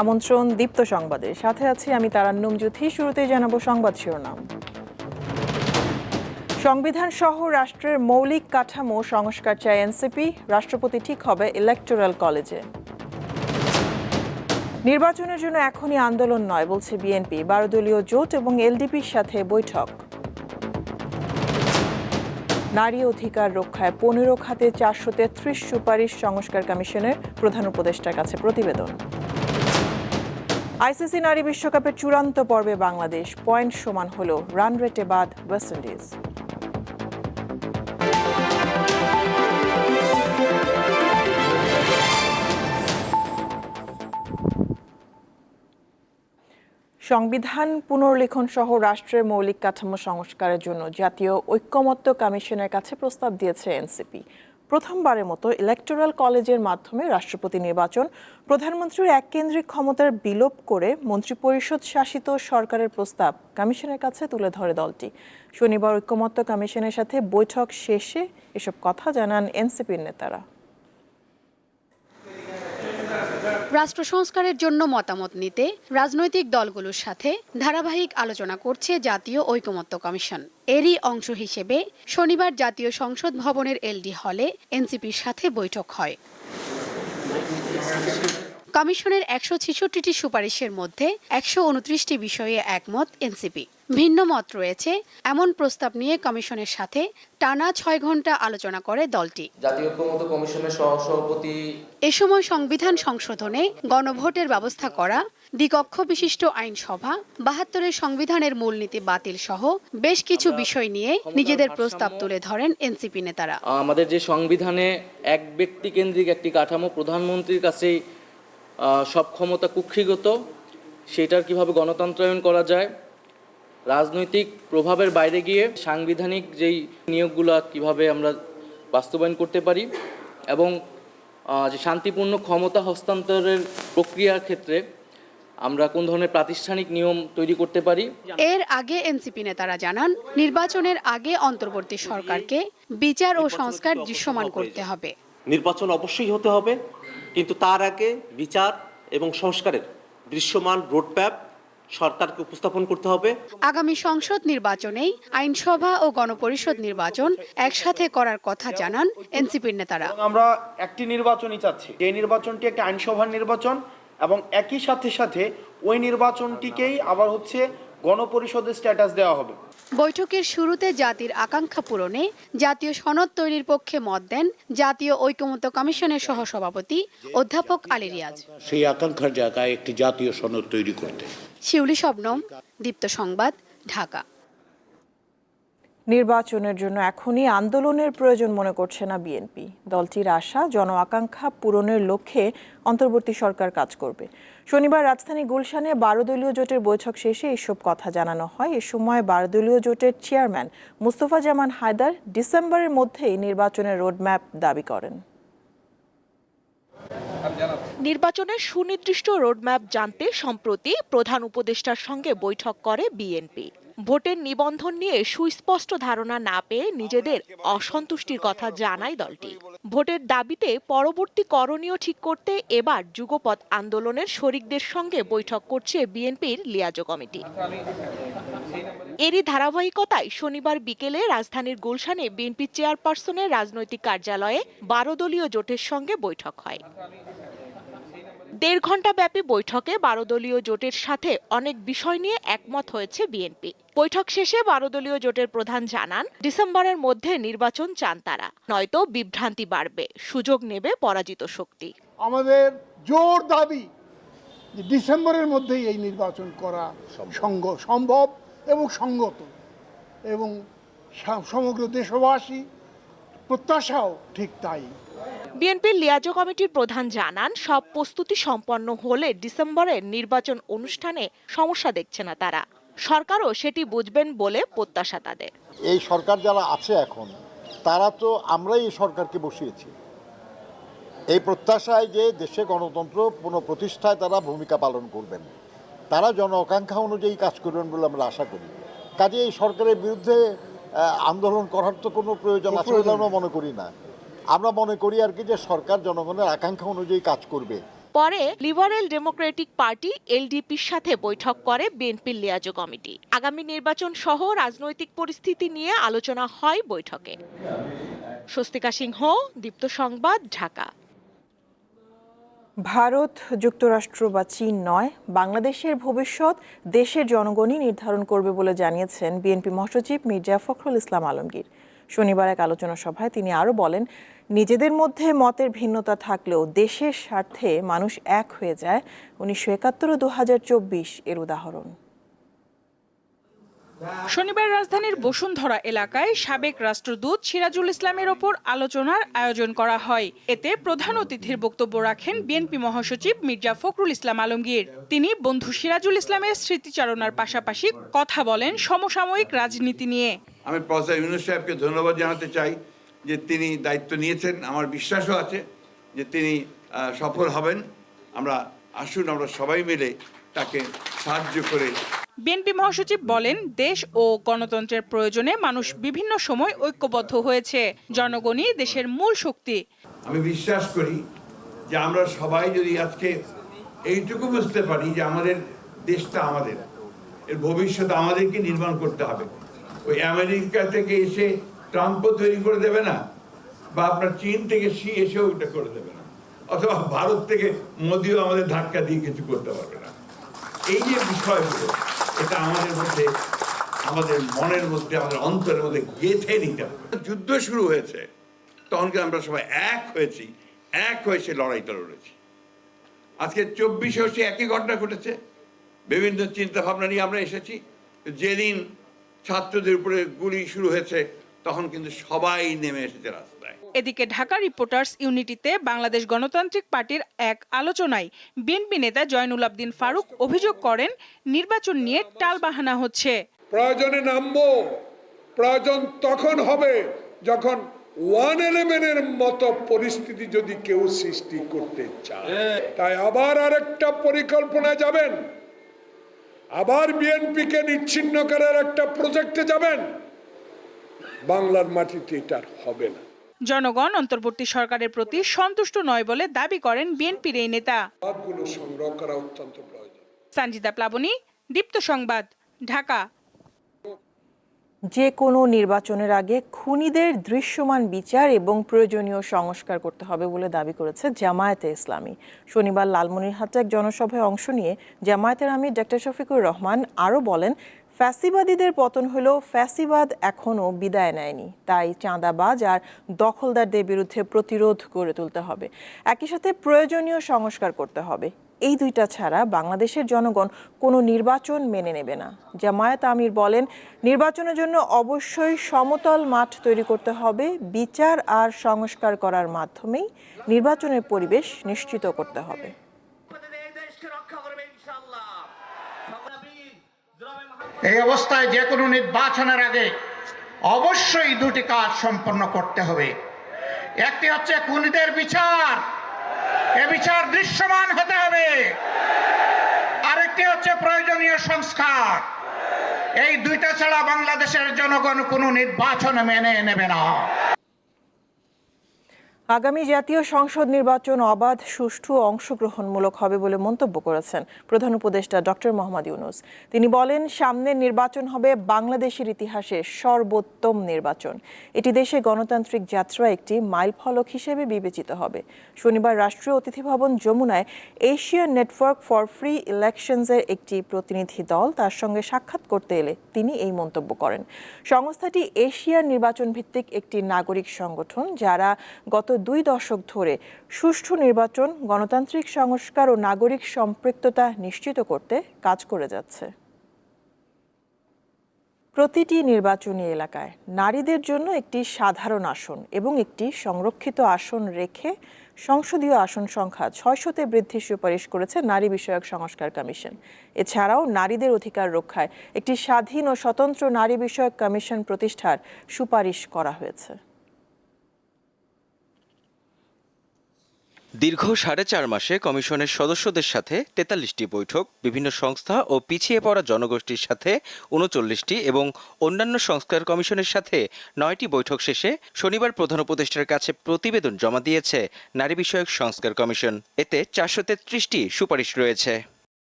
আমন্ত্রণ দীপ্ত সংবাদের। সাথে আছি আমি তারান্নুম জুথি শুরুতেই জানাব সংবাদ শিরোনাম। সংবিধান সহ রাষ্ট্রের মৌলিক কাঠামো সংস্কার চায় এনসিপি, রাষ্ট্রপতি ঠিক হবে ইলেকটোরাল কলেজে নির্বাচনের জন্য এখনই আন্দোলন নয়, বলছে বিএনপি। বারো দলীয় জোট এবং এলডিপির সাথে বৈঠক। নারী অধিকার রক্ষায় পনেরো খাতে চারশো তেত্রিশ সুপারিশ সংস্কার কমিশনের প্রধান উপদেষ্টার কাছে প্রতিবেদন। আইসিসি নারী বিশ্বকাপের চূড়ান্ত পর্বে বাংলাদেশ পয়েন্ট সমান হল রান রেটে বাদ ওয়েস্ট ইন্ডিজ। সংবিধান পুনর্লিখন সহ রাষ্ট্রের মৌলিক কাঠামো সংস্কারের জন্য জাতীয় ঐক্যমত্য কমিশনের কাছে প্রস্তাব দিয়েছে এনসিপি। প্রথমবারের মতো ইলেকটোরাল কলেজের মাধ্যমে রাষ্ট্রপতি নির্বাচন, প্রধানমন্ত্রীর এককেন্দ্রিক ক্ষমতার বিলোপ করে মন্ত্রিপরিষদ শাসিত সরকারের প্রস্তাব কমিশনের কাছে তুলে ধরে দলটি। শনিবার ঐক্যমত্য কমিশনের সাথে বৈঠক শেষে এসব কথা জানান এনসিপির নেতারা। রাষ্ট্র সংস্কারের জন্য মতামত নিতে রাজনৈতিক দলগুলোর সাথে ধারাবাহিক আলোচনা করছে জাতীয় ঐকমত্য কমিশন। এরই অংশ হিসেবে শনিবার জাতীয় সংসদ ভবনের এলডি হলে এনসিপির সাথে বৈঠক হয়। কমিশনের একশো ছেষট্টিটি সুপারিশের মধ্যে একশো উনত্রিশটি বিষয়ে একমত এনসিপি। ভিন্ন মত রয়েছে। এমন প্রস্তাব নিয়ে কমিশনের সাথে টানা ছয় ঘণ্টা আলোচনা করে দলটি। জাতীয় ঐক্যমত্য কমিশনের সহসভাপতি এ সময় সংবিধান সংশোধনে গণভোটের ব্যবস্থা করা দ্বিকক্ষ বিশিষ্ট আইনসভা বাহাত্তরের সংবিধানের মূলনীতি বাতিল সহ বেশ কিছু বিষয় নিয়ে নিজেদের প্রস্তাব তুলে ধরেন এনসিপি নেতারা। আমাদের যে সংবিধানে এক ব্যক্তি কেন্দ্রিক একটি কাঠামো প্রধানমন্ত্রীর কাছেই আহ, সব ক্ষমতা কুক্ষিগত সেটার কীভাবে গণতন্ত্রায়ন করা যায় রাজনৈতিক প্রভাবের বাইরে গিয়ে সাংবিধানিক যেই নিয়োগগুলো কীভাবে আমরা বাস্তবায়ন করতে পারি এবং যে শান্তিপূর্ণ ক্ষমতা হস্তান্তরের প্রক্রিয়ার ক্ষেত্রে আমরা কোন ধরনের প্রাতিষ্ঠানিক নিয়ম তৈরি করতে পারি? এর আগে এনসিপি নেতারা জানান নির্বাচনের আগে অন্তর্বর্তী সরকারকে বিচার ও সংস্কার দৃশ্যমান করতে হবে। নির্বাচন অবশ্যই হতে হবে কিন্তু তার আগে বিচার এবং সংস্কারের দৃশ্যমান রোডম্যাপ সরকারকে উপস্থাপন করতে হবে। আগামী সংসদ নির্বাচনেই আইনসভা ও গণপরিষদ নির্বাচন একসাথে করার কথা জানান এনসিপির নেতারা। আমরা একটি নির্বাচনই চাচ্ছি। যে নির্বাচনটি একটা আইনসভার নির্বাচন এবং একই সাথে সাথে ওই নির্বাচনটিকেই আবার হচ্ছে গণপরিষদের স্ট্যাটাস দেওয়া হবে। বৈঠকের শুরুতে জাতির আকাঙ্ক্ষা পূরণে জাতীয় সনদ তৈরির পক্ষে মত দেন জাতীয় ঐকমত্য কমিশনের সহসভাপতি অধ্যাপক আলী রিয়াজ। সেই আকাঙ্ক্ষার জায়গায় একটি জাতীয় সনদ তৈরি করতে। শিউলি শবনম দীপ্ত সংবাদ ঢাকা। নির্বাচনের জন্য এখনই আন্দোলনের প্রয়োজন মনে করছে না বিএনপি। দলটির আশা, জন আকাঙ্ক্ষা পূরণের লক্ষ্যে অন্তর্বর্তী সরকার কাজ করবে। শনিবার রাজধানী গুলশানে বারো দলীয় জোটের বৈঠক শেষে এসব কথা জানানো হয়। এ সময় বারো দলীয় জোটের চেয়ারম্যান মুস্তফা জামান হায়দার ডিসেম্বরের মধ্যেই নির্বাচনের রোডম্যাপ দাবি করেন। নির্বাচনের সুনির্দিষ্ট রোডম্যাপ জানতে সম্প্রতি প্রধান উপদেষ্টার সঙ্গে বৈঠক করে বিএনপি। ভোটের নিবন্ধন নিয়ে সুস্পষ্ট ধারণা না পেয়ে নিজেদের অসন্তুষ্টির কথা জানায় দলটি। ভোটের দাবিতে পরবর্তী করণীয় ঠিক করতে এবার যুগপৎ আন্দোলনের শরিকদের সঙ্গে বৈঠক করছে বিএনপির লিয়াজো কমিটি। এরই ধারাবাহিকতায় শনিবার বিকেলে রাজধানীর গুলশানে বিএনপি চেয়ারপারসনের রাজনৈতিক কার্যালয়ে বারো দলীয় জোটের সঙ্গে বৈঠক হয়। দেড় ঘণ্টা ব্যাপী বৈঠকে বারো দলীয় জোটের সাথে অনেক বিষয় নিয়ে একমত হয়েছে বিএনপি। বৈঠক শেষে বারো দলীয় জোটের প্রধান জানান, ডিসেম্বরের মধ্যে নির্বাচন চান তারা, নয়তো বিভ্রান্তি বাড়বে, সুযোগ নেবে পরাজিত শক্তি। আমাদের জোর দাবি ডিসেম্বরের মধ্যেই এই নির্বাচন করা সম্ভব এবং সঙ্গত এবং সমগ্র দেশবাসী প্রত্যাশাও ঠিক তাই। বিএনপির লিয়াজো কমিটির প্রধান জানান সব প্রস্তুতি সম্পন্ন হলে ডিসেম্বরের নির্বাচন অনুষ্ঠানে সমস্যা দেখছে না তারা। সরকারও সেটি বুঝবেন বলে প্রত্যাশা তাদের। এই সরকার যারা আছে এখন তারা তো আমরাই এই সরকারকে বসিয়েছি। এই প্রত্যাশায় যে দেশে গণতন্ত্র পুনঃপ্রতিষ্ঠায় তারা ভূমিকা পালন করবেন। তারা জন আকাঙ্ক্ষা অনুযায়ী কাজ করবেন বলে আমরা আশা করি। কাজে এই সরকারের বিরুদ্ধে আহ, আন্দোলন করার তো কোনো প্রয়োজন আছে বলে আমরা মনে করি না। আমরা মনে করি আর কি যে সরকার জনগণের আকাঙ্ক্ষা অনুযায়ী কাজ করবে। পরে লিবারেল ডেমোক্রেটিক পার্টি এলডিপির সাথে বৈঠক করে বিএনপির লিয়াজো কমিটি। আগামী নির্বাচন সহ রাজনৈতিক পরিস্থিতি নিয়ে আলোচনা হয় বৈঠকে। স্বস্তিকা সিংহ দীপ্ত সংবাদ ঢাকা। ভারত যুক্তরাষ্ট্র বা চীন নয় বাংলাদেশের ভবিষ্যৎ দেশের জনগণই নির্ধারণ করবে বলে জানিয়েছেন বিএনপি মহাসচিব মির্জা ফখরুল ইসলাম আলমগীর। শনিবার এক আলোচনা সভায় তিনি আরও বলেন, নিজেদের মধ্যে মতের ভিন্নতা থাকলেও দেশের স্বার্থে মানুষ এক হয়ে যায়। উনিশশো একাত্তর ও দু হাজার চব্বিশ এর উদাহরণ। শনিবার রাজধানীর বসুন্ধরা এলাকায় সাবেক রাষ্ট্রদূত সিরাজুল ইসলামের ওপর আলোচনার আয়োজন করা হয়। এতে প্রধান অতিথির বক্তব্য রাখেন বিএনপি মহাসচিব মির্জা ফখরুল ইসলাম আলমগীর। তিনি বন্ধু সিরাজুল ইসলামের স্মৃতিচারণার পাশাপাশি কথা বলেন সমসাময়িক রাজনীতি নিয়ে। আমি প্রফেসর ইউনুস সাহেবকে ধন্যবাদ জানাতে চাই যে তিনি দায়িত্ব নিয়েছেন। আমার বিশ্বাসও আছে যে তিনি সফল হবেন। আমরা আসুন আমরা সবাই মিলে তাকে সাহায্য করে। বিএনপি মহাসচিব বলেন দেশ ও গণতন্ত্রের প্রয়োজনে মানুষ বিভিন্ন সময় ঐক্যবদ্ধ হয়েছে। জনগণই দেশের মূল শক্তি। আমি বিশ্বাস করি যে আমরা সবাই যদি আজকে এইটুকু বুঝতে পারি যে আমাদের দেশটা আমাদের এর ভবিষ্যৎ আমাদেরকে নির্মাণ করতে হবে। ওই আমেরিকা থেকে এসে ট্রাম্পও তৈরি করে দেবে না, বা আপনার চীন থেকে সি এসেও ওটা করে দেবে না, অথবা ভারত থেকে মোদিও আমাদের ধাক্কা দিয়ে কিছু করতে পারবে না। এই যে বিষয়গুলো, এটা আমাদের মধ্যে, আমাদের মনের মধ্যে, আমাদের অন্তরের মধ্যে গেঁথে নিতে হবে। যুদ্ধ শুরু হয়েছে, তখন কি আমরা সবাই এক হয়েছি? এক হয়ে সে লড়াইটা লড়েছি। আজকে চব্বিশে সে একই ঘটনা ঘটেছে। বিভিন্ন চিন্তা ভাবনা নিয়ে আমরা এসেছি। যেদিন ছাত্রদের উপরে গুলি শুরু হয়েছে তখন কিন্তু সবাই নেমে এসেছে রাস্তায়। এদিকে ঢাকা রিপোর্টার্স ইউনিটিতে বাংলাদেশ গণতান্ত্রিক পার্টির এক আলোচনায় বিএনপি নেতা জয়নুল আবদিন ফারুক অভিযোগ করেন নির্বাচন নিয়ে টালবাহানা হচ্ছে। প্রয়োজনে নামবো প্রয়োজন তখন হবে যখন ওয়ান ইলেভেনের মতো পরিস্থিতি যদি কেউ সৃষ্টি করতে চায়। তাই আবার আরেকটা পরিকল্পনা যাবেন। আবার বিএনপিকে নিচ্ছিন্ন করার একটা প্রজেক্টে যাবেন বাংলার মাটিতে এটা হবে না। জনগণ অন্তর্বর্তী সরকারের প্রতি সন্তুষ্ট নয় বলে দাবি করেন বিএনপির এই নেতা। সংগ্রহ করা অত্যন্ত প্রয়োজন। সঞ্জিতা প্লাবনী দীপ্ত সংবাদ ঢাকা। যে কোনো নির্বাচনের আগে খুনিদের দৃশ্যমান বিচার এবং প্রয়োজনীয় সংস্কার করতে হবে বলে দাবি করেছে জামায়াতে ইসলামী। শনিবার লালমনিরহাটে এক জনসভায় অংশ নিয়ে জামায়াতের আমির ডক্টর শফিকুর রহমান আরও বলেন, ফ্যাসিবাদীদের পতন হলেও ফ্যাসিবাদ এখনও বিদায় নেয়নি। তাই চাঁদাবাজ আর দখলদারদের বিরুদ্ধে প্রতিরোধ গড়ে তুলতে হবে। একই সাথে প্রয়োজনীয় সংস্কার করতে হবে। এই দুইটা ছাড়া বাংলাদেশের জনগণ কোনো নির্বাচন মেনে নেবে না। জামায়াত আমির বলেন, নির্বাচনের জন্য অবশ্যই সমতল মাঠ তৈরি করতে হবে, বিচার আর সংস্কার করার মাধ্যমেই নির্বাচনের পরিবেশ নিশ্চিত করতে হবে। এই অবস্থায় যে কোনো নির্বাচনের আগে অবশ্যই দুটি কাজ সম্পন্ন করতে হবে। একটি হচ্ছে খুনিদের বিচার এ বিচার দৃশ্যমান হতে হবে। আরেকটি হচ্ছে প্রয়োজনীয় সংস্কার। এই দুইটা ছাড়া বাংলাদেশের জনগণ কোনো নির্বাচন মেনে নেবে না। আগামী জাতীয় সংসদ নির্বাচন অবাধ, সুষ্ঠু, অংশগ্রহণমূলক হবে বলে মন্তব্য করেছেন প্রধান উপদেষ্টা ডক্টর মোহাম্মদ ইউনুস। তিনি বলেন, সামনের নির্বাচন হবে বাংলাদেশের ইতিহাসে সর্বোত্তম নির্বাচন। এটি দেশে গণতান্ত্রিক যাত্রা একটি মাইলফলক হিসেবে বিবেচিত হবে। শনিবার রাষ্ট্রীয় অতিথি ভবন যমুনায় এশিয়ান নেটওয়ার্ক ফর ফ্রি ইলেকশনসের একটি প্রতিনিধি দল তার সঙ্গে সাক্ষাৎ করতে এলে তিনি এই মন্তব্য করেন। সংস্থাটি এশিয়ার নির্বাচন ভিত্তিক একটি নাগরিক সংগঠন যারা গত দুই দশক ধরে সুষ্ঠু নির্বাচন, গণতান্ত্রিক সংস্কার ও নাগরিক সম্পৃক্ততা নিশ্চিত করতে কাজ করে যাচ্ছে। প্রতিটি নির্বাচনী এলাকায় নারীদের জন্য একটি সাধারণ আসন এবং একটি সংরক্ষিত আসন রেখে সংসদীয় আসন সংখ্যা ছয়শতে বৃদ্ধির সুপারিশ করেছে নারী বিষয়ক সংস্কার কমিশন। এছাড়াও নারীদের অধিকার রক্ষায় একটি স্বাধীন ও স্বতন্ত্র নারী বিষয়ক কমিশন প্রতিষ্ঠার সুপারিশ করা হয়েছে। দীর্ঘ সাড়ে চার মাসে কমিশনের সদস্যদের সাথে তেতাল্লিশটি বৈঠক, বিভিন্ন সংস্থা ও পিছিয়ে পড়া জনগোষ্ঠীর সাথে উনচল্লিশটি এবং অন্যান্য সংস্কার কমিশনের সাথে নয়টি বৈঠক শেষে শনিবার প্রধান উপদেষ্টার কাছে প্রতিবেদন জমা দিয়েছে নারী বিষয়ক সংস্কার কমিশন। এতে চারশো তেত্রিশটি সুপারিশ রয়েছে।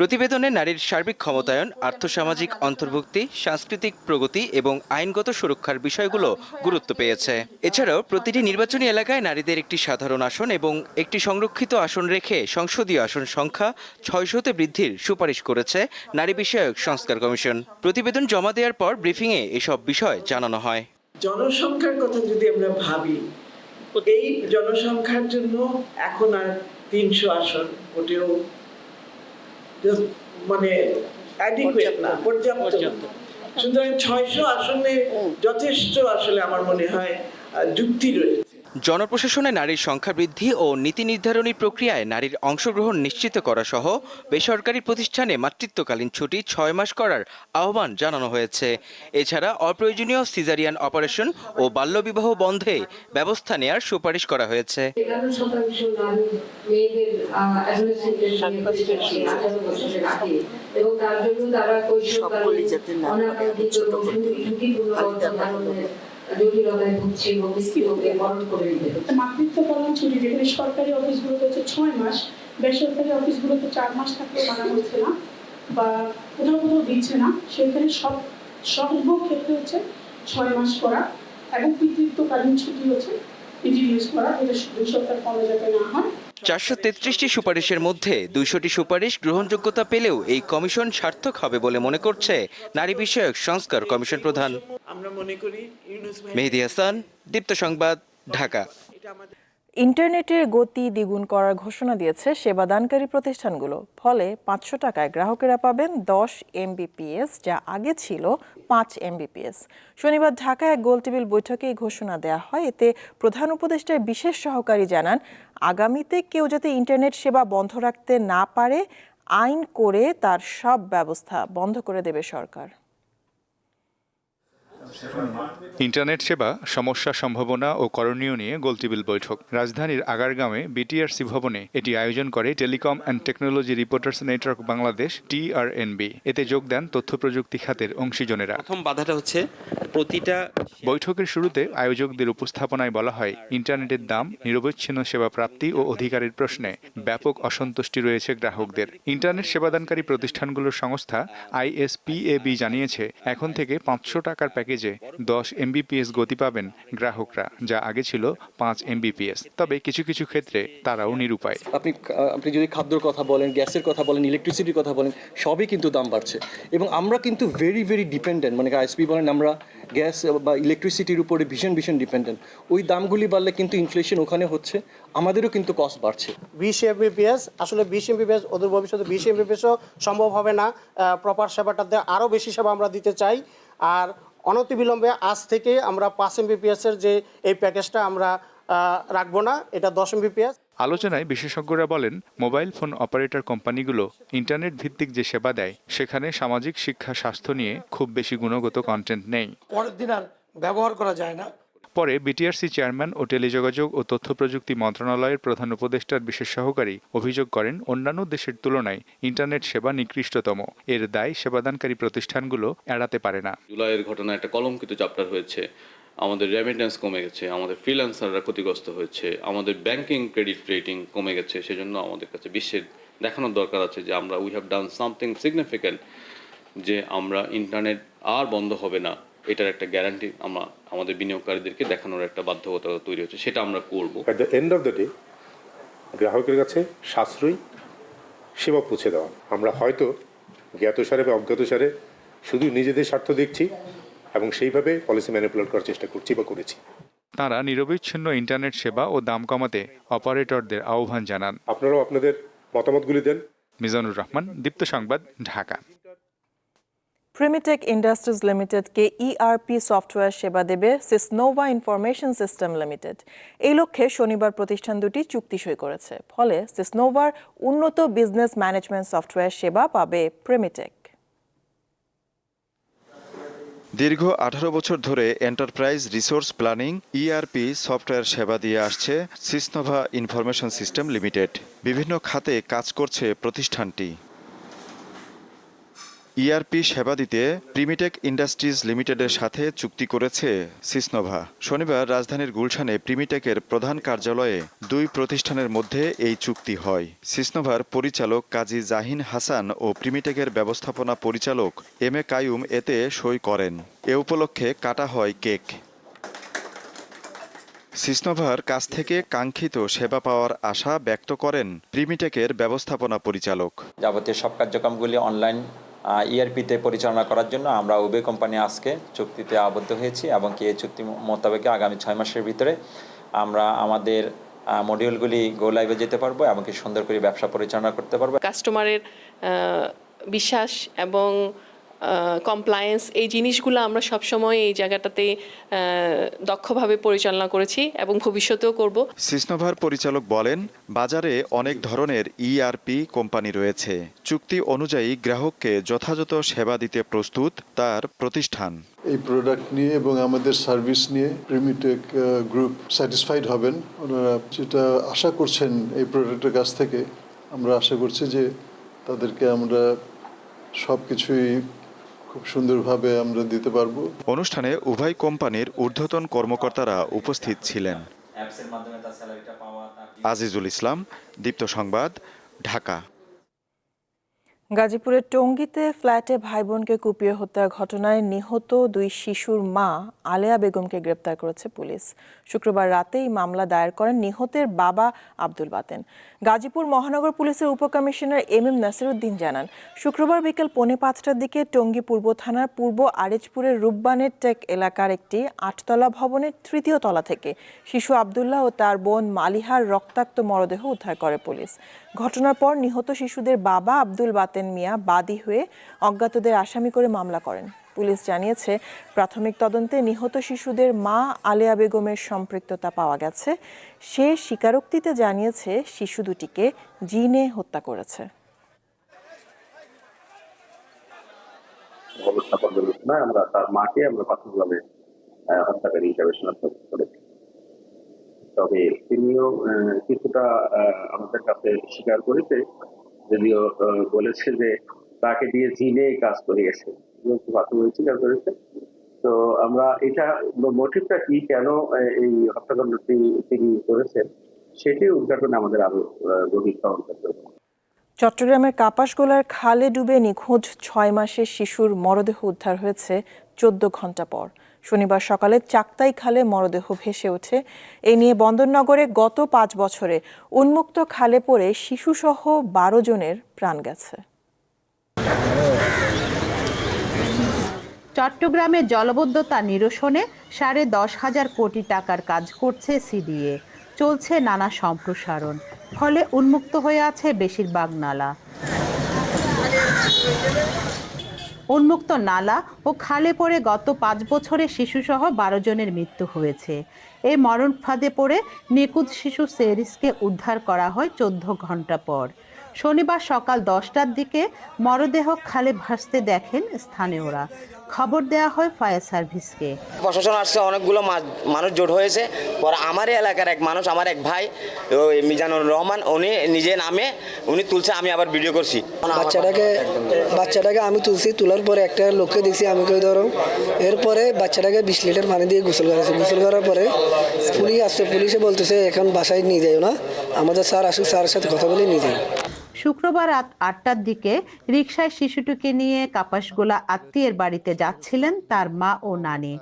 প্রতিবেদনে নারীর সার্বিক ক্ষমতায়ন, আর্থসামাজিক অন্তর্ভুক্তি, সাংস্কৃতিক প্রগতি এবং আইনগত সুরক্ষার বিষয়গুলো গুরুত্ব পেয়েছে। এছাড়াও প্রতিটি নির্বাচনী এলাকায় নারীদের একটি সাধারণ আসন এবং একটি সংরক্ষিত আসন রেখে সংসদীয় আসন সংখ্যা ছয়শতে বৃদ্ধির সুপারিশ করেছে নারী বিষয়ক সংস্কার কমিশন। প্রতিবেদন জমা দেওয়ার পর ব্রিফিংয়ে এসব বিষয় জানানো হয়। জনসংখ্যার কথা যদি আমরা ভাবি, এই জনসংখ্যার জন্য এখন আর তিনশো আসন ওটেও মানে অ্যাডিকুয়েট না পর্যাপ্ত। সুতরাং ছয়শো আসনে যথেষ্ট আসলে আমার মনে হয় যুক্তি রয়েছে। জনপ্রশাসনে নারীর সংখ্যা বৃদ্ধি ও নীতি নির্ধারণী প্রক্রিয়ায় নারীর অংশগ্রহণ নিশ্চিত করা সহ বেসরকারি প্রতিষ্ঠানে মাতৃত্বকালীন ছুটি ছয় মাস করার আহ্বান জানানো হয়েছে। এছাড়া অপ্রয়োজনীয় সিজারিয়ান অপারেশন ও বাল্যবিবাহ বন্ধে ব্যবস্থা নেয়ার সুপারিশ করা হয়েছে। এবং তার জন্য তারা জটিলতায় ভুগছে এবং মৃত্যুকে বরণ করে নিতে হচ্ছে। মাতৃত্বকালীন ছুটি যেখানে সরকারি অফিসগুলোতে হচ্ছে ছয় মাস, বেসরকারি অফিসগুলোতে চার মাস থাকলেও মানা হচ্ছে না বা কোথাও কোথাও দিচ্ছে না, সেখানে সব সর্বক্ষেত্রে হচ্ছে ছয় মাস করা এবং পিতৃত্বকালীন ছুটি হচ্ছে ইন্ট্রোডিউস করা, যেটা দুই সপ্তাহ কমে যাতে না হয়। চারশো তেত্রিশটি সুপারিশের মধ্যে দুইশোটি সুপারিশ গ্রহণযোগ্যতা পেলেও এই কমিশন সার্থক হবে বলে মনে করছে নারী বিষয়ক সংস্কার কমিশন প্রধান। আমরা মনে করি মেহেদি হাসান দীপ্ত সংবাদ ঢাকা। ইন্টারনেটের গতি দ্বিগুণ করার ঘোষণা দিয়েছে সেবাদানকারী প্রতিষ্ঠানগুলো। ফলে পাঁচশো টাকায় গ্রাহকেরা পাবেন দশ এমবিপিএস, যা আগে ছিল পাঁচ এমবিপিএস। শনিবার ঢাকায় এক গোলটেবিল বৈঠকে এই ঘোষণা দেওয়া হয়। এতে প্রধান উপদেষ্টার বিশেষ সহকারী জানান, আগামীতে কেউ যাতে ইন্টারনেট সেবা বন্ধ রাখতে না পারে, আইন করে তার সব ব্যবস্থা বন্ধ করে দেবে সরকার। ইন্টারনেট সেবা সমস্যা সম্ভাবনা ও করণীয় নিয়ে গোলটেবিল বৈঠক। রাজধানীর আগারগাঁওয়ে বিটিআরসি ভবনে এটি আয়োজন করে telecom and technology reporters network Bangladesh TRNB. এতে যোগ দেন তথ্য প্রযুক্তি খাতের অংশীজনেরা। প্রথম বাধাটা হচ্ছে প্রতিটা বৈঠকের শুরুতে আয়োজকদের উপস্থাপনায় বলা হয় ইন্টারনেটের দাম নিরবচ্ছিন্ন সেবা প্রাপ্তি ও অধিকারের প্রশ্নে ব্যাপক অসন্তুষ্টি রয়েছে গ্রাহকদের। ইন্টারনেট সেবাদানকারী প্রতিষ্ঠানগুলোর সংস্থা আইএসপিএবি জানিয়েছে এখন থেকে পাঁচশো টাকার প্যাকেজে দশ এমবিপিএস গতি পাবেন গ্রাহকরা যা আগে ছিল পাঁচ এমবিপিএস। তবে কিছু কিছু ক্ষেত্রে তারাও নিরুপায়। আপনি আপনি যদি খাদ্যর কথা বলেন গ্যাসের কথা বলেন ইলেকট্রিসিটির কথা বলেন সবই কিন্তু দাম বাড়ছে। এবং আমরা কিন্তু ভেরি ভেরি ডিপেন্ডেন্ট মানে আইএসপি বলেন আমরা গ্যাস বা ইলেকট্রিসিটির উপরে ভীষণ ভীষণ ডিপেন্ডেন্ট ওই দামগুলি বাড়লে কিন্তু ইনফ্লেশন ওখানে হচ্ছে আমাদেরও কিন্তু কস্ট বাড়ছে। বিশ এমবিপিএস আসলে বিশ এমবিপিএস ওদের ভবিষ্যতে বিশ এমবিপিএসও সম্ভব হবে না। প্রপার সেবাটাতে আরও বেশি সেবা আমরা দিতে চাই। আর অনতিবিলম্বে আজ থেকে আমরা পাঁচ এমবিপিএসের যে এই প্যাকেজটা আমরা রাখব না এটা দশ এমবিপিএস আলোচনায় বিশেষজ্ঞরা বলেন মোবাইল ফোন অপারেটর কোম্পানিগুলো ইন্টারনেট ভিত্তিক যে সেবা দেয় সেখানে সামাজিক শিক্ষা স্বাস্থ্য নিয়ে খুব বেশি গুণগত কন্টেন্ট নেই। পরের দিন আর ব্যবহার করা যায় না। পরে বিটিআরসি চেয়ারম্যান ও টেলিযোগাযোগ ও তথ্য প্রযুক্তি মন্ত্রণালয়ের প্রধান উপদেষ্টার বিশেষ সহকারী অভিযোগ করেন, অন্যান্য দেশের তুলনায় ইন্টারনেট সেবা নিকৃষ্টতম। এর দায় সেবাদানকারী প্রতিষ্ঠানগুলো এড়াতে পারে না। জুলাইয়ের ঘটনা একটা কলঙ্কিত চ্যাপ্টার হয়েছে। আমাদের রেমিটেন্স কমে গেছে, আমাদের ফ্রিল্যান্সাররা ক্ষতিগ্রস্ত হয়েছে, আমাদের ব্যাংকিং ক্রেডিট রেটিং কমে গেছে। সেজন্য আমাদের কাছে বিশ্বের দেখানোর দরকার আছে যে আমরা we have done something significant যে আমরা ইন্টারনেট আর বন্ধ হবে না। এটার একটা গ্যারান্টি আমরা আমাদের বিনিয়োগকারীদেরকে দেখানোর একটা বাধ্যকতা তৈরি হচ্ছে সেটা আমরা করব। At the end of the day গ্রাহকের কাছে সাশ্রয়ী সেবা পৌঁছে দেওয়া। আমরা হয়তো জ্ঞাতসারে বা অজ্ঞাতসারে শুধু নিজেদের স্বার্থ দেখছি এবং সেইভাবে পলিসি ম্যানিপুলেট করার চেষ্টা করছি বা করেছি। তারা নিরবিচ্ছিন্ন ইন্টারনেট সেবা ও দাম কমাতে অপারেটরদের আহ্বান জানান। আপনারাও আপনাদের মতামতগুলি দেন। মিজানুর রহমান দীপ্ত সংবাদ ঢাকা। প্রিমিটেক ইন্ডাস্ট্রিজ লিমিটেডকে ইআরপি সফটওয়্যার সেবা দেবে সিসনোভা ইনফরমেশন সিস্টেম লিমিটেড এই লক্ষ্যে শনিবার প্রতিষ্ঠান দুটি চুক্তি সই করেছে, ফলে সিসনোভার উন্নত বিজনেস ম্যানেজমেন্ট সফটওয়্যার সেবা পাবে প্রিমিটেক দীর্ঘ আঠারো বছর ধরে enterprise resource planning ERP software সেবা দিয়ে আসছে সিসনোভা ইনফরমেশন সিস্টেম লিমিটেড বিভিন্ন খাতে কাজ করছে প্রতিষ্ঠানটি। ইআরপি সেবা দিতে প্রিমিটেক ইন্ডাস্ট্রিজ লিমিটেডের সাথে চুক্তি করেছে সিসনোভা। শনিবার রাজধানীর গুলশানে প্রিমিটেকের প্রধান কার্যালয়ে দুই প্রতিষ্ঠানের মধ্যে এই চুক্তি হয়। সিসনোভার পরিচালক কাজী জাহিন হাসান ও প্রিমিটেকের ব্যবস্থাপনা পরিচালক এম এ কায়ুম এতে সই করেন। এ উপলক্ষে কাটা হয় কেক। সিসনোভার কাছ থেকে কাঙ্ক্ষিত সেবা পাওয়ার আশা ব্যক্ত করেন প্রিমিটেকের ব্যবস্থাপনা পরিচালক। যাবতীয় সব কার্যক্রমগুলি অনলাইন ইআরপিতে পরিচালনা করার জন্য আমরা উবে কোম্পানি আজকে চুক্তিতে আবদ্ধ হয়েছি এবং কি এই চুক্তি মোতাবেকে আগামী ছয় মাসের ভিতরে আমরা আমাদের মডিউলগুলি গো লাইভে যেতে পারব এবং কি সুন্দর করে ব্যবসা পরিচালনা করতে পারব। কাস্টমারের বিশ্বাস এবং কমপ্লায়েন্স এই জিনিসগুলো আমরা সবসময় এই জায়গাটাতে দক্ষভাবে পরিচালনা করেছি এবং ভবিষ্যতেও করব। সিসনোভার পরিচালক বলেন বাজারে অনেক ধরনের ইআরপি কোম্পানি রয়েছে। চুক্তি অনুযায়ী গ্রাহককে যথাযথ সেবা দিতে প্রস্তুত তার প্রতিষ্ঠান। এই প্রোডাক্ট নিয়ে এবং আমাদের সার্ভিস নিয়ে প্রিমিটেক গ্রুপ স্যাটিসফাইড হবেন। ওনারা যেটা আশা করছেন এই প্রোডাক্টের কাছ থেকে আমরা আশা করছি যে তাদেরকে আমরা সব কিছুই খুব সুন্দরভাবে আমরা দিতে পারব। অনুষ্ঠানে উভয় কোম্পানির ঊর্ধ্বতন কর্মকর্তারা উপস্থিত ছিলেন। অ্যাপসের মাধ্যমে তার স্যালারিটা পাওয়া তার আজিজুল ইসলাম দীপ্ত সংবাদ ঢাকা। গাজীপুরের টঙ্গীতে ফ্ল্যাটে ভাই বোনকে কুপিয়ে হত্যার ঘটনায় নিহত দুই শিশুর মা আলেয়া বেগমকে গ্রেপ্তার করেছে পুলিশ। শুক্রবার রাতেই মামলা দায়ের করেন নিহতের বাবা আব্দুল বাতেন। গাজীপুর মহানগর পুলিশের উপকমিশনার এম এম নাসিরুদ্দিন জানান, শুক্রবার বিকেল পৌনে পাঁচটার দিকে টঙ্গী পূর্ব থানার পূর্ব আরেজপুরের রূপবানের টেক এলাকার একটি আটতলা ভবনের তৃতীয় তলা থেকে শিশু আবদুল্লাহ ও তার বোন মালিহার রক্তাক্ত মরদেহ উদ্ধার করে পুলিশ। ঘটনার পর নিহত শিশুদের বাবা আব্দুল বাতেন মিয়া বাদী হয়ে অজ্ঞাতদের আসামি করে মামলা করেন। পুলিশ জানিয়েছে, প্রাথমিক তদন্তে নিহত শিশুদের মা আলেয়া বেগমের সম্পৃক্ততা পাওয়া গেছে। সে স্বীকারোক্তিতে জানিয়েছে, শিশু দুটিকে জিনে হত্যা করেছে। আমরা তার মাকে আমরা প্রাথমিকভাবে হত্যাকারী হিসাবে শনাক্ত করেছি। তবে তিনিও কিছুটা আমাদের কাছে স্বীকার করেছে, যদিও বলেছে যে তাকে দিয়ে জিনে কাজ করিয়েছে খুব প্রাথমিক স্বীকার করেছে। তো আমরা এটা, মোটিভটা কি, কেন এই হত্যাকাণ্ডটি তিনি করেছেন, সেটি উদ্ঘাটনে আমাদের আরও গভীর তদন্ত করতে। চট্টগ্রামের কাপাসগোলার খালে ডুবে নিখোঁজ ছয় মাসের শিশুর মরদেহ উদ্ধার হয়েছে চোদ্দ ঘণ্টা পর। শনিবার সকালে চাকতাই খালে মরদেহ ভেসে ওঠে। এ নিয়ে বন্দরনগরে গত পাঁচ বছরে উন্মুক্ত খালে পড়ে শিশুসহ বারো জনের প্রাণ গেছে। চট্টগ্রামে জলবদ্ধতা নিরসনে সাড়ে দশ হাজার কোটি টাকার কাজ করছে সিডিএ। চলছে নানা সম্প্রসারণ, ফলে উন্মুক্ত হয়ে আছে বেশিরভাগ নালা। উন্মুক্ত নালা ও খালে পড়ে গত পাঁচ বছরে শিশুসহ বারো জনের মৃত্যু হয়েছে। এই মরণ ফাঁদে পড়ে নিখুঁত শিশু সেরিসকে উদ্ধার করা হয় চোদ্দ ঘণ্টা পর। শনিবার সকাল দশটার দিকে মরদেহ খালে ভাসতে দেখেন স্থানীয়রা। খবর দেওয়া হয় ফায়ার সার্ভিসকে। প্রশাসন আসছে অনেকগুলো মানুষ জোট হয়েছে। পরে আমার এলাকার এক মানুষ আমার এক ভাই ওই মিজানুর রহমান উনি নিজে নামে উনি তুলছে আমি আবার ভিডিও করছি। বাচ্চাটাকে বাচ্চাটাকে আমি তুলছি তোলার পরে একটা লোককে দিছি আমি কই ধরো। এরপরে বাচ্চাটাকে বিশ লিটার পানি দিয়ে গোসল করেছে গোসল করার পরে পুলিশ আসছে পুলিশে বলতেছে এখন বাসায় নিয়ে যাও না। আমাদের স্যার আসুক স্যারের সাথে কথা বলে নিয়ে যাও শুক্রবার রাত আটটার দিকে রিকশায় শিশুটিকে নিয়ে কাপাসগোলা আত্মীয়ের বাড়িতে যাচ্ছিলেন তার মা ও নানি।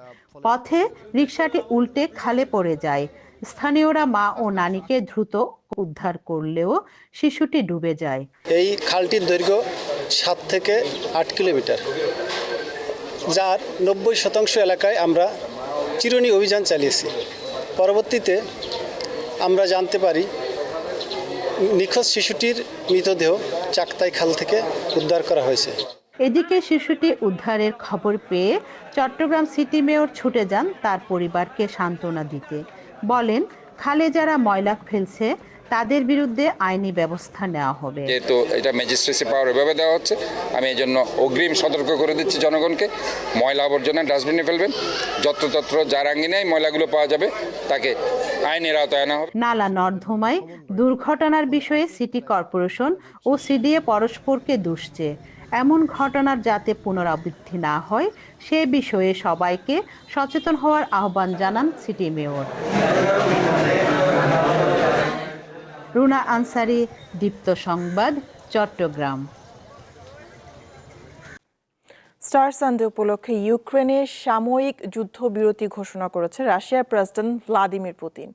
পথে রিকশাটি উল্টে খালে পড়ে যায়। স্থানীয়রা মা ও নানিকে দ্রুত উদ্ধার করলেও শিশুটি ডুবে যায়। এই খালটির দৈর্ঘ্য সাত থেকে আট কিলোমিটার, যার নব্বই শতাংশ এলাকায় আমরা চিরুনি অভিযান চালিয়েছি। পরবর্তীতে আমরা জানতে পারি নিখোঁজ শিশুটির মৃতদেহ চাকতাই খাল থেকে উদ্ধার করা হয়েছে। এদিকে শিশুটি উদ্ধারের খবর পেয়ে চট্টগ্রাম সিটি মেয়র ছুটে যান তার পরিবারকে সান্ত্বনা দিতে। বলেন খালে যারা ময়লা ফেলছে তাদের বিরুদ্ধে আইনি ব্যবস্থা নেওয়া হবে। যেহেতু এটা ম্যাজিস্ট্রেসি পাওয়ার এভাবে দেওয়া হচ্ছে আমি এই জন্য অগ্রিম সতর্ক করে দিচ্ছি জনগণকে। ময়লা আবর্জনা ডাস্টবিনে ফেলবেন যত্রতত্র যার আঙ্গিনায় ময়লাগুলো পাওয়া যাবে তাকে আইনের আওতায় নালা নর্ধমায় দুর্ঘটনার বিষয়ে সিটি কর্পোরেশন ও সিডিএ পরস্পরকে দুষছে। এমন ঘটনার যাতে পুনরাবৃত্তি না হয়, সে বিষয়ে সবাইকে সচেতন হওয়ার আহ্বান জানান সিটি মেয়র। রুনা আনসারি, দীপ্ত সংবাদ, চট্টগ্রাম। স্টার সানডে উপলক্ষে ইউক্রেনে সাময়িক যুদ্ধবিরতি ঘোষণা করেছে রাশিয়ার প্রেসিডেন্ট ভ্লাদিমির পুতিন।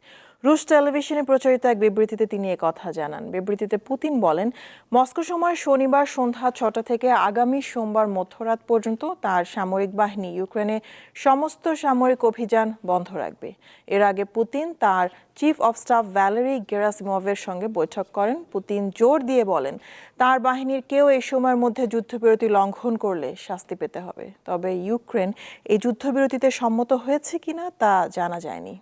রুশ টেলিভিশনে প্রচারিত এক বিবৃতিতে তিনি কথা জানান। বিবৃতিতে পুতিন বলেন, মস্কো সময় শনিবার সন্ধ্যা ছটা থেকে আগামী সোমবার মধ্যরাত পর্যন্ত তার সামরিক বাহিনী ইউক্রেনে সমস্ত সামরিক অভিযান বন্ধ রাখবে। এর আগে পুতিন তার চিফ অফ স্টাফ ভ্যালেরি গেরাসিমভের সঙ্গে বৈঠক করেন। পুতিন জোর দিয়ে বলেন, তার বাহিনীর কেউ এই সময়ের মধ্যে যুদ্ধবিরতি লঙ্ঘন করলে শাস্তি পেতে হবে। তবে ইউক্রেন এই যুদ্ধবিরতিতে সম্মত হয়েছে কিনা তা জানা যায়নি।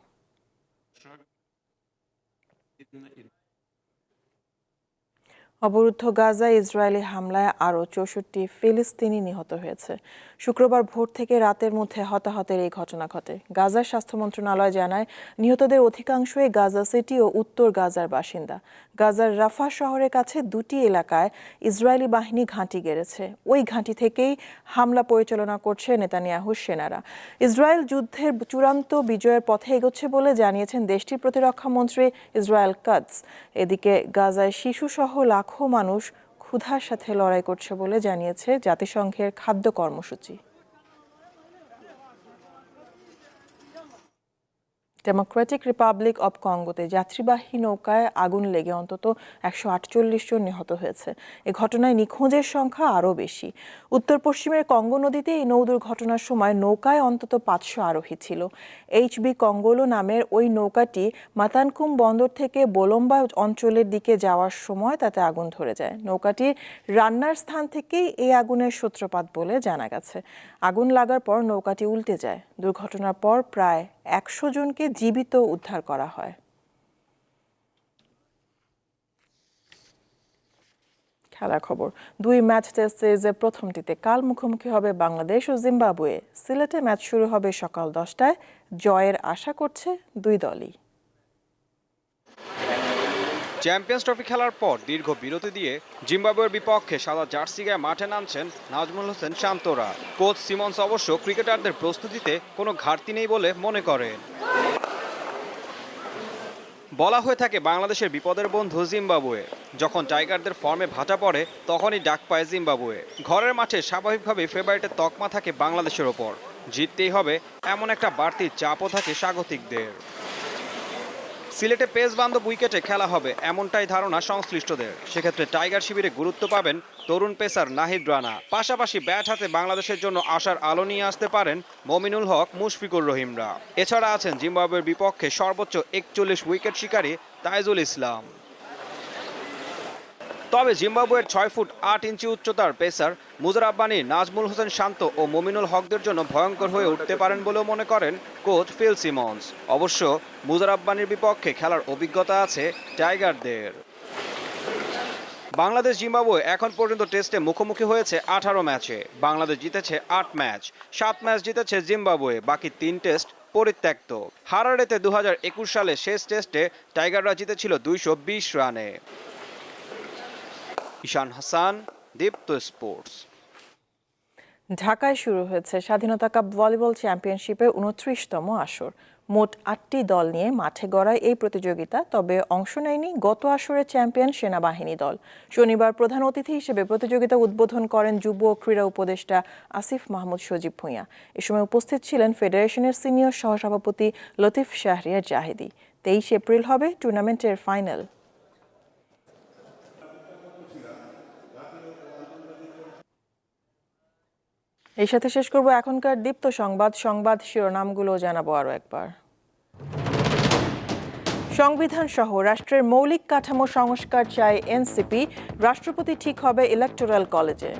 অবরুদ্ধ গাজায় ইসরায়েলি হামলায় আরও চৌষট্টি ফিলিস্তিনি নিহত হয়েছে। শুক্রবার ভোর থেকে রাতের মধ্যে হতাহতের এই ঘটনা ঘটে। গাজার স্বাস্থ্য মন্ত্রণালয় জানায়, নিহতদের অধিকাংশই গাজা সিটি ও উত্তর গাজার বাসিন্দা। গাজার রাফা শহরের কাছে দুটি এলাকায় ইসরায়েলি বাহিনী ঘাঁটি গেড়েছে। ওই ঘাঁটি থেকেই হামলা পরিচালনা করছে নেতানিয়াহুর সেনারা। ইসরায়েল যুদ্ধের চূড়ান্ত বিজয়ের পথে এগোচ্ছে বলে জানিয়েছেন দেশটির প্রতিরক্ষা মন্ত্রী ইসরায়েল কাটস এদিকে গাজায় শিশুসহ লাখো মানুষ ক্ষুধার সাথে লড়াই করছে বলে জানিয়েছে জাতিসংঘের খাদ্য কর্মসূচি। ডেমোক্রেটিক রিপাবলিক অব কঙ্গোতে যাত্রীবাহী নৌকায় আগুন লেগে অন্তত একশো আটচল্লিশ জন নিহত হয়েছে। এ ঘটনায় নিখোঁজের সংখ্যা আরও বেশি। উত্তর পশ্চিমের কঙ্গো নদীতে এই নৌ দুর্ঘটনার সময় নৌকায় অন্তত পাঁচশো আরোহী ছিল। এইচ বি কঙ্গোলো নামের ওই নৌকাটি মাতানকুম বন্দর থেকে বোলম্বা অঞ্চলের দিকে যাওয়ার সময় তাতে আগুন ধরে যায়। নৌকাটির রান্নার স্থান থেকেই এই আগুনের সূত্রপাত বলে জানা গেছে। আগুন লাগার পর নৌকাটি উল্টে যায়। দুর্ঘটনার পর প্রায় একশো জনকে জীবিত উদ্ধার করা হয়। খেলার খবর, দুই ম্যাচ টেস্ট সিরিজের প্রথমটিতে কাল মুখোমুখি হবে বাংলাদেশ ও জিম্বাবুয়ে। সিলেটে ম্যাচ শুরু হবে সকাল দশটায়। জয়ের আশা করছে দুই দলই। চ্যাম্পিয়ন্স ট্রফি খেলার পর দীর্ঘ বিরতি দিয়ে জিম্বাবুয়ের বিপক্ষে সাদা জার্সি গায়ে মাঠে নামছেন নাজমুল হোসেন শান্তরা। কোচ সিমন্স অবশ্য ক্রিকেটারদের প্রস্তুতিতে কোনো ঘাটতি নেই বলে মনে করেন। বলা হয়ে থাকে বাংলাদেশের বিপদের বন্ধু জিম্বাবুয়ে। যখন টাইগারদের ফর্মে ভাটা পড়ে, তখনই ডাক পায় জিম্বাবুয়ে। ঘরের মাঠে স্বাভাবিকভাবেই ফেভারিটের তকমা থাকে বাংলাদেশের ওপর। জিততেই হবে এমন একটা বাড়তি চাপও থাকে স্বাগতিকদের। সিলেটে পেস বান্ধব উইকেটে খেলা হবে, এমনটাই ধারণা সংশ্লিষ্টদের। সেক্ষেত্রে টাইগার শিবিরে গুরুত্ব পাবেন তরুণ পেসার নাহিদ রানা। পাশাপাশি ব্যাট হাতে বাংলাদেশের জন্য আশার আলো নিয়ে আসতে পারেন মমিনুল হক, মুশফিকুর রহিমরা। এছাড়া আছেন জিম্বাবুয়ের বিপক্ষে সর্বোচ্চ একচল্লিশ উইকেট শিকারী তাইজুল ইসলাম। তবে জিম্বাবুয়ের ছয় ফুট আট ইঞ্চি উচ্চতার pacer Muzarabani, Nazmul Hossain Shanto ও মমিনুল হকদের জন্য ভয়ঙ্কর হয়ে উঠতে পারেন বলেও মনে করেন কোচ ফিল সিমন্স। অবশ্য মুজার আব্বানির বিপক্ষে খেলার অভিজ্ঞতা আছে টাইগারদের। বাংলাদেশ জিম্বাবুয়ে এখন পর্যন্ত টেস্টে মুখোমুখি হয়েছে আঠারো ম্যাচে। বাংলাদেশ জিতেছে আট ম্যাচ। সাত ম্যাচ জিতেছে জিম্বাবুয়ে। বাকি তিন টেস্ট পরিত্যক্ত। হারারেতে দু হাজার একুশ সালে শেষ টেস্টে টাইগাররা জিতেছিল দুইশো বিশ রানে। ঈশান হাসান, দীপ্ত স্পোর্টস। ঢাকায় শুরু হয়েছে স্বাধীনতা কাপ ভলিবল চ্যাম্পিয়নশিপের উনত্রিশতম আসর। মোট আটটি দল নিয়ে মাঠে গড়ায় এই প্রতিযোগিতা, তবে অংশ নেয়নি গত আসরের চ্যাম্পিয়ন সেনাবাহিনী দল। শনিবার প্রধান অতিথি হিসেবে প্রতিযোগিতা উদ্বোধন করেন যুব ও ক্রীড়া উপদেষ্টা আসিফ মাহমুদ সজীব ভূঁইয়া। এ সময় উপস্থিত ছিলেন ফেডারেশনের সিনিয়র সহসভাপতি লতিফ শাহরিয়ার জাহেদি। তেইশ এপ্রিল হবে টুর্নামেন্টের ফাইনাল। এই সাথে শেষ করব এখনকার দীপ্ত সংবাদ। সংবাদ শিরোনামগুলো জানাব আরও একবার। সংবিধান সহ রাষ্ট্রের মৌলিক কাঠামো সংস্কার চায় এনসিপি। রাষ্ট্রপতি ঠিক হবে ইলেকটোরাল কলেজে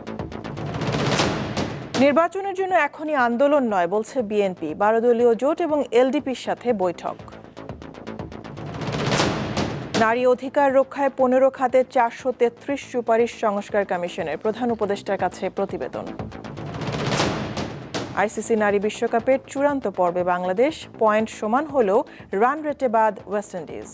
নির্বাচনের জন্য এখনই আন্দোলন নয়, বলছে বিএনপি। বারো দলীয় জোট এবং এলডিপির সাথে বৈঠক। নারী অধিকার রক্ষায় পনেরো খাতে চারশো তেত্রিশ সুপারিশ সংস্কার কমিশনের প্রধান উপদেষ্টার কাছে প্রতিবেদন। আইসিসি নারী বিশ্বকাপের চূড়ান্ত পর্বে বাংলাদেশ পয়েন্ট সমান হলেও রান রেটে বাদ ওয়েস্ট ইন্ডিজ।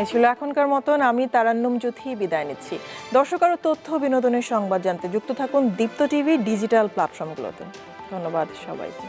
এ ছিল এখনকার মতন, আমি তারান্নুম জ্যোতি বিদায় নিচ্ছি। দর্শক আরও তথ্য, বিনোদনের সংবাদ জানতে যুক্ত থাকুন দীপ্ত টিভি ডিজিটাল প্ল্যাটফর্মগুলোতে। ধন্যবাদ সবাইকে।